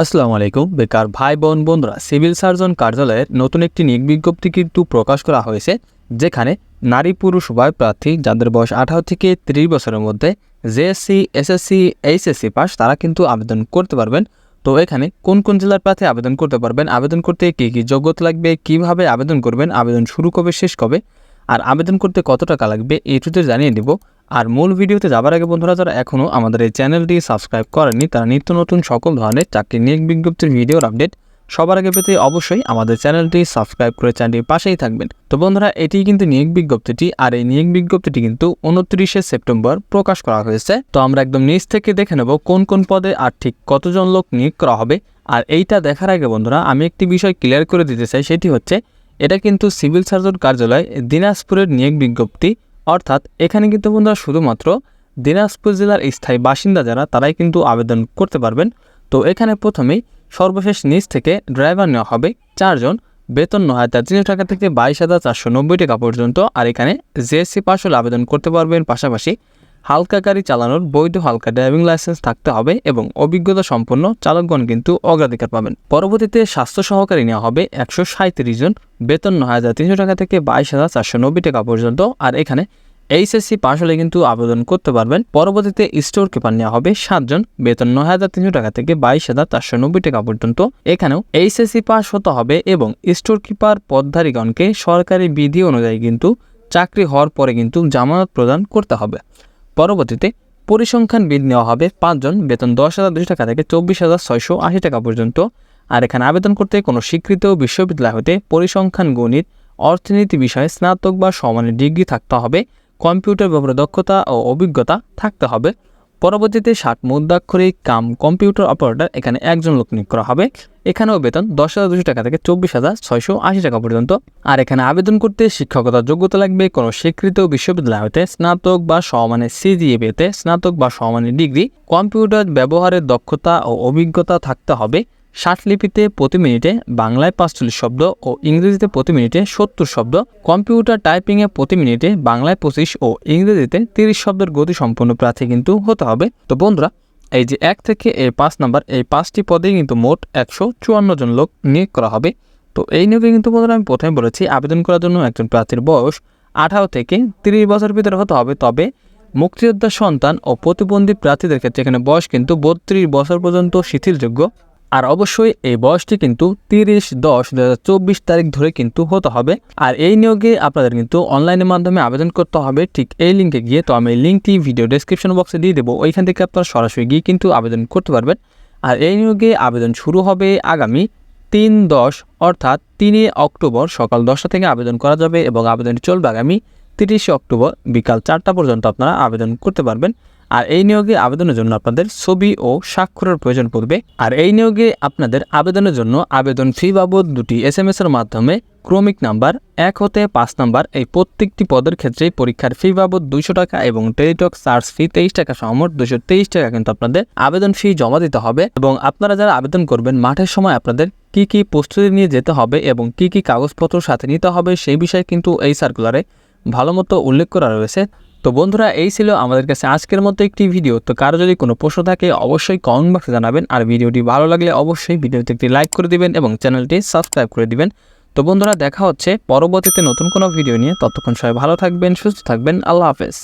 আসসালামু আলাইকুম, বেকার ভাই বোন বন্ধুরা, সিভিল সার্জন কার্যালয়ের নতুন একটি নিয়োগ বিজ্ঞপ্তি কিন্তু প্রকাশ করা হয়েছে, যেখানে নারী পুরুষ উভয় প্রার্থী যাদের বয়স আঠারো থেকে ত্রিশ বছরের মধ্যে জেএসসি এসএসসি এইচএসসি পাস তারা কিন্তু আবেদন করতে পারবেন। তো এখানে কোন কোন জেলার প্রার্থী আবেদন করতে পারবেন, আবেদন করতে কী কী যোগ্যতা লাগবে, কীভাবে আবেদন করবেন, আবেদন শুরু কবে, শেষ কবে, আর আবেদন করতে কত টাকা লাগবে এইটুতে জানিয়ে দিব। আর মূল ভিডিওতে যাবার আগে বন্ধুরা, যারা এখনও আমাদের এই চ্যানেলটি সাবস্ক্রাইব করেননি, তারা নিত্য নতুন সকল ধরনের চাকরি নিয়োগ বিজ্ঞপ্তির ভিডিওর আপডেট সবার আগে পেতে অবশ্যই আমাদের চ্যানেলটি সাবস্ক্রাইব করে চ্যানেলটির পাশেই থাকবেন। তো বন্ধুরা, এটি কিন্তু নিয়োগ বিজ্ঞপ্তিটি, আর এই নিয়োগ বিজ্ঞপ্তিটি কিন্তু উনত্রিশে সেপ্টেম্বর প্রকাশ করা হয়েছে। তো আমরা একদম নিচ থেকে দেখে নেব কোন কোন পদে আর ঠিক কতজন লোক নিয়োগ করা হবে। আর এইটা দেখার আগে বন্ধুরা, আমি একটি বিষয় ক্লিয়ার করে দিতে চাই, সেটি হচ্ছে, এটা কিন্তু সিভিল সার্জন কার্যালয় দিনাজপুরের নিয়োগ বিজ্ঞপ্তি অর্থাৎ এখানে কিন্তু বন্ধুরা শুধুমাত্র দিনাজপুর জেলার স্থায়ী বাসিন্দা যারা, তারাই কিন্তু আবেদন করতে পারবেন। তো এখানে প্রথমেই সর্বশেষ নিচ থেকে ড্রাইভার নেওয়া হবে চারজন। বেতন নয় হাজার তিনশো টাকা থেকে বাইশ হাজার চারশো নব্বই টাকা পর্যন্ত। আর এখানে জিএসসি পাস হলে আবেদন করতে পারবেন। পাশাপাশি হালকা গাড়ি চালানোর বৈধ হালকা ড্রাইভিং লাইসেন্স থাকতে হবে এবং অভিজ্ঞতা সম্পন্ন চালকগণ কিন্তু অগ্রাধিকার পাবেন। পরবর্তীতে স্বাস্থ্য সহকারী নেওয়া হবে একশো সাঁত্রিশ জন, বেতন নয় হাজার তিনশো টাকা থেকে বাইশ হাজার চারশো নব্বই টাকা পর্যন্ত। আর এখানে এইচএসসি পাস হলে কিন্তু আবেদন করতে পারবেন। পরবর্তীতে স্টোর কিপার নেওয়া হবে সাতজন বেতন নয় হাজার তিনশো টাকা থেকে বাইশ হাজার চারশো নব্বই টাকা পর্যন্ত। এখানেও এইচএসসি পাস হতে হবে এবং স্টোর কিপার পদধারীগণকে সরকারি বিধি অনুযায়ী কিন্তু চাকরি হওয়ার পরে কিন্তু জামানত প্রদান করতে হবে। পরবর্তীতে পরিসংখ্যান বিদ নেওয়া হবে পাঁচজন, বেতন দশ হাজার দুশো টাকা থেকে চব্বিশ হাজার ছয়শো আশি টাকা পর্যন্ত। আর এখানে আবেদন করতে কোনো স্বীকৃত বিশ্ববিদ্যালয় হতে পরিসংখ্যান, গণিত, অর্থনীতি বিষয়ে স্নাতক বা সমানের ডিগ্রি থাকতে হবে, কম্পিউটার ব্যাপারে দক্ষতা ও অভিজ্ঞতা থাকতে হবে। পরবর্তীতে ষাট মুদ্রাক্ষরিক কাম কম্পিউটার অপারেটর এখানে একজন লোক নিয়োগ করা হবে। এখানেও বেতন দশ হাজার দুশো টাকা থেকে চব্বিশ হাজার ছয়শো আশি টাকা পর্যন্ত। আর এখানে আবেদন করতে শিক্ষকতার যোগ্যতা লাগবে কোনো স্বীকৃত বিশ্ববিদ্যালয় হতে স্নাতক বা সিজিএ পেতে স্নাতক বা সমানের ডিগ্রি। কম্পিউটার ব্যবহারের দক্ষতা ও অভিজ্ঞতা থাকতে হবে। লিপিতে প্রতি মিনিটে বাংলায় পাঁচচল্লিশ শব্দ ও ইংরেজিতে প্রতি মিনিটে সত্তর শব্দ, কম্পিউটার টাইপিংয়ে প্রতি মিনিটে বাংলায় পঁচিশ ও ইংরেজিতে তিরিশ শব্দের গতি সম্পন্ন প্রার্থী কিন্তু হতে হবে। তো বন্ধুরা, এই যে এক থেকে এই পাঁচ নাম্বার, এই পাঁচটি পদে কিন্তু মোট একশো চুয়ান্ন জন লোক নিয়োগ করা হবে। তো এই নিয়োগে কিন্তু বন্ধুরা আমি প্রথমে বলেছি, আবেদন করার জন্য একজন প্রার্থীর বয়স আঠারো থেকে তিরিশ বছর ভিতরে হতে হবে। তবে মুক্তিযোদ্ধার সন্তান ও প্রতিবন্ধী প্রার্থীদের ক্ষেত্রে এখানে বয়স কিন্তু বত্রিশ বছর পর্যন্ত শিথিলযোগ্য। আর অবশ্যই এই বয়সটি কিন্তু তিরিশ দশ দু তারিখ ধরে কিন্তু হতে হবে। আর এই নিয়োগে আপনাদের কিন্তু অনলাইনের মাধ্যমে আবেদন করতে হবে। ঠিক এই লিঙ্কে গিয়ে তো আমি লিঙ্কটি ভিডিও ডেসক্রিপশন বক্সে দিয়ে দেবো। ওইখান থেকে আপনারা সরাসরি গিয়ে কিন্তু আবেদন করতে পারবেন। আর এই নিয়োগে আবেদন শুরু হবে আগামী তিন দশ অর্থাৎ তিনে অক্টোবর সকাল দশটা থেকে আবেদন করা যাবে এবং আবেদনটি চলবে আগামী তিরিশে অক্টোবর বিকাল চারটা পর্যন্ত আপনারা আবেদন করতে পারবেন। আর এই নিয়োগে আবেদনের জন্য আপনাদের ছবি ও স্বাক্ষরের প্রয়োজন পড়বে। আর এই নিয়োগে আপনাদের আবেদনের জন্য আবেদন ফি বাবদ দুটি এস এম এর মাধ্যমে ক্রমিক নাম্বার এক হতে পাঁচ নাম্বার এই প্রত্যেকটি পদের ক্ষেত্রে পরীক্ষার ফি বাবদ দুইশো টাকা এবং টেলিটক চার্জ ফি তেইশ টাকা সমর দুশো তেইশ টাকা কিন্তু আপনাদের আবেদন ফি জমা দিতে হবে। এবং আপনারা যারা আবেদন করবেন, মাঠের সময় আপনাদের কি কি প্রস্তুতি নিয়ে যেতে হবে এবং কি কি কাগজপত্র সাথে নিতে হবে সেই বিষয়ে কিন্তু এই সার্কুলারে ভালো মতো উল্লেখ করা রয়েছে। তো বন্ধুরা, এই ছিল আমাদের কাছে আজকের মতো একটি ভিডিও। তো কারও যদি কোনো প্রশ্ন থাকে, অবশ্যই কমেন্ট বক্সে জানাবেন। আর ভিডিওটি ভালো লাগলে অবশ্যই ভিডিওতে একটি লাইক করে দিবেন এবং চ্যানেলটি সাবস্ক্রাইব করে দিবেন। তো বন্ধুরা, দেখা হচ্ছে পরবর্তীতে নতুন কোনো ভিডিও নিয়ে। ততক্ষণ সবাই ভালো থাকবেন, সুস্থ থাকবেন। আল্লাহ হাফেজ।